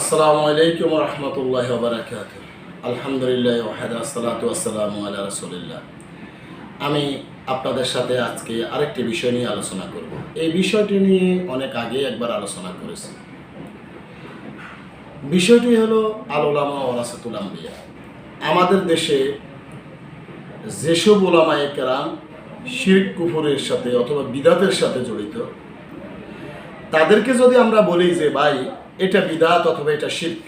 আসসালামু আলাইকুম রহমতুল্লাহ বারাকাত আলহামদুলিল্লাহ ওয়াহাদা সালাতু আসসালামু আলা রাসূলিল্লাহ। আমি আপনাদের সাথে আজকে আরেকটি বিষয় নিয়ে আলোচনা করব। এই বিষয়টি নিয়ে অনেক আগে একবার আলোচনা করেছি। বিষয়টি হলো আলোলামা ওরাসাতুল আম্বিয়া। আমাদের দেশে যেসব ওলামায়ে কেরাম শির কুফরের সাথে অথবা বিদাতের সাথে জড়িত, তাদেরকে যদি আমরা বলি যে, ভাই এটা বিদাত অথবা এটা শির্ক।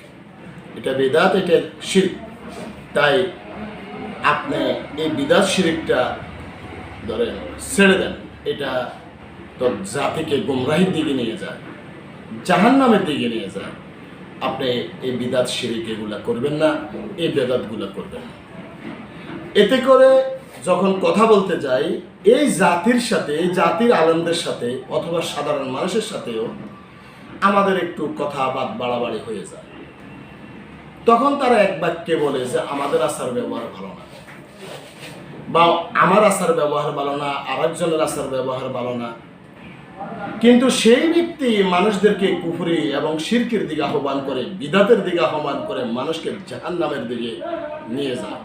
এটা বিদাত, এটা শির্ক। তাই আপনি এই বিদাত শিরিকটা ধরেন ছেড়ে দেন। এটা তো জাতিকে গুমরাহির দিকে নিয়ে যায়, জাহান্নামের দিকে নিয়ে যায়। আপনি এই বিদাত শিরিক এগুলা করবেন না, এই বেদাতগুলা করবেন না। এতে করে যখন কথা বলতে যাই, এই জাতির সাথে, এই জাতির আনন্দের সাথে অথবা সাধারণ মানুষের সাথেও আমাদের একটু কথা বাদ বাড়াবাড়ি হয়ে যায়। তখন তারা এক বাক্যে বলে যে, আমাদের আচার ব্যবহার ভালো না। বা, আমার আচার ব্যবহার ভালো না আর একজনের আচার ব্যবহার ভালো না। কিন্তু সেই ব্যক্তি মানুষদেরকে কুফরি এবং শিরকের দিকে আহ্বান করে, বিদাতের দিকে আহ্বান করে, মানুষকে জাহান্নামের দিকে নিয়ে যায়।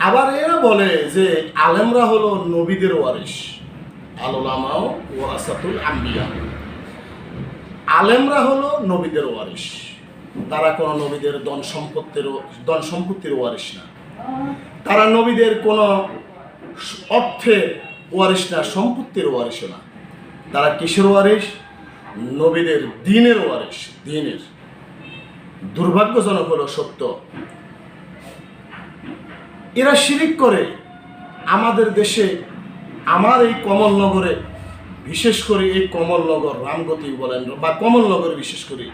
আবার এরা বলে যে, আলেমরা হলো নবীদের ওয়ারিস আলোলামাও ওয়ারাসাতুল আম্বিয়া। আলেমরা হলো নবীদের ওয়ারিস তারা কোনো নবীদের ধন সম্পত্তির ধন সম্পত্তির ওয়ারিস না। তারা নবীদের কোনো অর্থের ওয়ারিস না, সম্পত্তির ওয়ারিসও না। তারা কিসের ওয়ারিস নবীদের দিনের ওয়ারিস দিনের। দুর্ভাগ্যজনক হলো সত্য। এরা শিরিক করে। আমাদের দেশে আমার এই কমলনগরে বিশেষ করে এই কমলনগর রামগতি বলেন, বা কমলনগরে বিশেষ করে,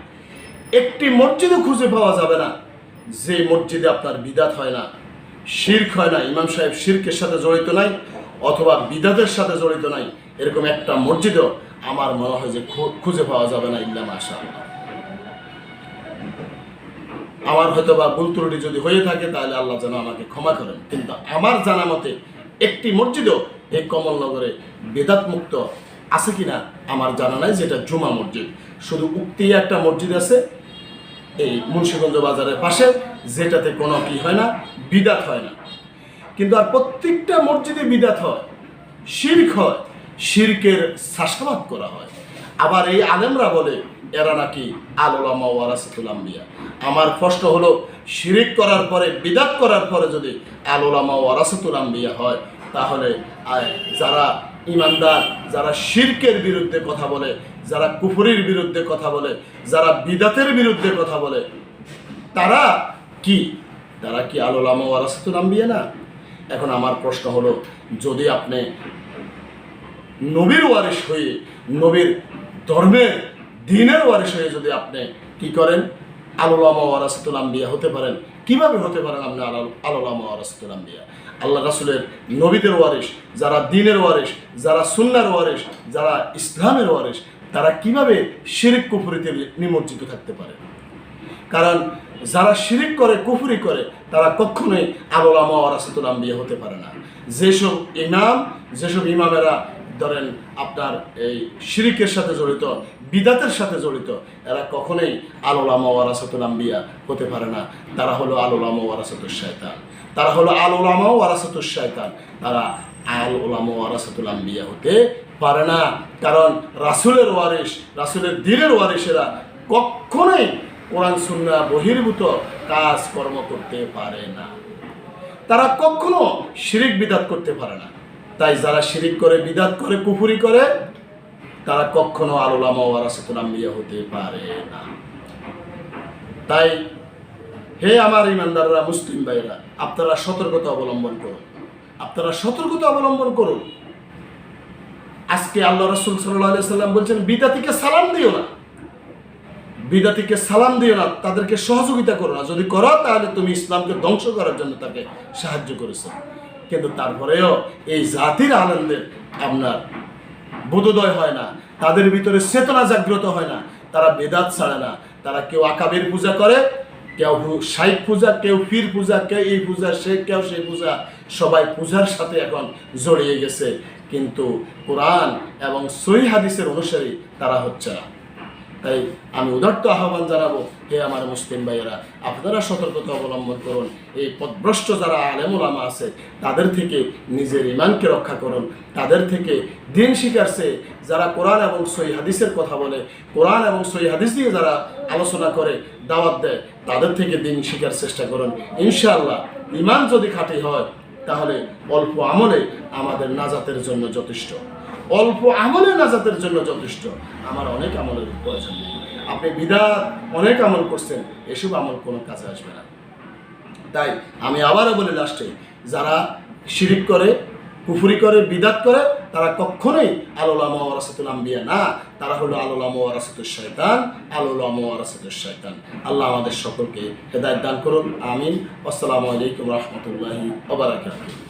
একটি মসজিদও খুঁজে পাওয়া যাবে না। যে মসজিদে আপনার বিদাত হয় না, শির্ক হয় না, ইমাম সাহেব শির্কের সাথে জড়িত নাই, অথবা বিদাতের সাথে জড়িত নাই, এরকম একটা মসজিদও আমার মনে হয় যে খুঁজে পাওয়া যাবে না ইল্লাম আশা আমার হয়তো বা ভুল ত্রুটি যদি হয়ে থাকে, তাহলে আল্লাহ যেন আমাকে ক্ষমা করেন। কিন্তু আমার জানা মতে, একটি মসজিদও এই কমলনগরে বেদাত মুক্ত আছে কিনা আমার জানা নাই, যেটা জুমা মসজিদ। শুধু উক্তি একটা মসজিদ আছে, এই মুন্সীগঞ্জ বাজারের পাশে, যেটাতে কোনো কি হয় না, বিদাত হয় না। কিন্তু আর প্রত্যেকটা মসজিদে বিদাত হয়, শির্ক হয়, শিরকের চাষাবাদ করা হয়। আবার এই আলেমরা বলে, এরা নাকি আলোলামা ওয়ারাসাতুল আম্বিয়া। আমার প্রশ্ন হলো, শিরিক করার পরে, বিদাত করার পরে যদি আলোলামা ওয়ারাসাতুল আম্বিয়া হয় তাহলে যারা ইমানদার, যারা শিরকের বিরুদ্ধে কথা বলে, যারা কুফরির বিরুদ্ধে কথা বলে, যারা বিদাতের বিরুদ্ধে কথা বলে, তারা কি? তারা কি আলোলামা ওয়ারাসাতুল আম্বিয়া না? এখন আমার প্রশ্ন হলো, যদি আপনি নবীর ওয়ারিশ হয়ে, নবীর ধর্মের, দিনের ওয়ারিশ হয়ে যদি আপনি কি করেন? আলোলামা ওয়ারাসাতুল আম্বিয়া হতে পারেন। কীভাবে হতে পারেন আপনি আলো- আলোলামা ওয়ারাসাতুল আম্বিয়া আল্লাহ রাসুলের নবীদের ওয়ারিশ, যারা দিনের ওয়ারিশ, যারা সুন্নার ওয়ারিশ, যারা ইসলামের ওয়ারিশ, তারা কীভাবে শিরিক কুফুরিতে নিমজ্জিত থাকতে পারে? কারণ যারা শিরিক করে, কুফুরি করে, তারা কখনোই আলোলামা ওরাসাতুল আম্বিয়া হতে পারে না। যেসব ইমাম, যেসব ইমামেরা ধরেন আপনার এই শিরিকের সাথে জড়িত, বিদাতের সাথে জড়িত, এরা কখনোই আলোলামা ওয়ারাসাতুল আম্বিয়া হতে পারে না। তারা হলো আলোলামা ওয়ারাসাতুল শয়তান। তারা হলো আলোলামা ওয়ারাসাতুল শয়তান। তারা আল ওলামা ওয়ারাসাতুল আম্বিয়া হতে পারে না। কারণ রাসুলের ওয়ারিস রাসুলের দিনের ওয়ারিসেরা কখনোই কোরআন, সুন্না বহির্ভূত কাজ কর্ম করতে পারে না। তারা কখনো শিরিক বিদাত করতে পারে না। তাই যারা শিরিক করে, বিদাত করে, কুফুরি করে, তারা কখনো আলোলামা হতে পারে না। তাই হে আমার ইমানদাররা, মুসলিম ভাইরা আপনারা সতর্কতা অবলম্বন করুন। আপনারা সতর্কতা অবলম্বন করুন। আজকে আল্লাহ রসুল সাল্লাম বলছেন, বিদাতিকে সালাম দিও না। বিদাতিকে সালাম দিও না, তাদেরকে সহযোগিতা করো না। যদি করো, তাহলে তুমি ইসলামকে ধ্বংস করার জন্য তাকে সাহায্য করেছ। কিন্তু তারপরেও এই জাতির আনন্দের আপনার বোধোদয় হয় না, তাদের ভিতরে চেতনা জাগ্রত হয় না, তারা বেদাত ছাড়ে না, তারা কেউ আকাবের পূজা করে, কেউ সাইক পূজা, কেউ পীর পূজা কেউ এই পূজা, সে কেউ সেই পূজা, সবাই পূজার সাথে এখন জড়িয়ে গেছে। কিন্তু কোরআন এবং সই হাদিসের অনুসারী তারা হচ্ছে না। তাই আমি উদার্ত আহ্বান জানাব, হে আমার মুসলিম ভাইয়েরা, আপনারা সতর্কতা অবলম্বন করুন। এই পদভ্রষ্ট যারা আলেমুলামা আছে, তাদের থেকে নিজের ইমানকে রক্ষা করুন। তাদের থেকে দিন শিকারছে যারা কোরআন এবং সই হাদিসের কথা বলে। কোরআন এবং সই হাদিস দিয়ে যারা আলোচনা করে, দাওয়াত দেয়, তাদের থেকে দিন শিকার চেষ্টা করুন। ইনশাআল্লাহ ইমান যদি খাঁটি হয়, তাহলে অল্প আমলে আমাদের নাজাতের জন্য যথেষ্ট। অল্প আমলে নাজাতের জন্য যথেষ্ট। আমার অনেক আমলের প্রয়োজন নেই আপনি বিদাত অনেক আমল করছেন, এসব আমল কোনো কাজে আসবে না। তাই আমি আবারও বলি লাস্টে যারা শিরিক করে, কুফুরি করে বিদাত করে, তারা কখনোই আলোলাম ওয়ারাসাতুল আম্বিয়া না, তারা হলো আলোলাম ওয়ারাসাতুল শয়তান আলোলাম ওয়ারাসাতুল শয়তান আল্লাহ আমাদের সকলকে হেদায়েত দান করুন, আমিন। আসসালামু আলাইকুম রহমতুল্লাহি ওয়া বারাকাতুহু।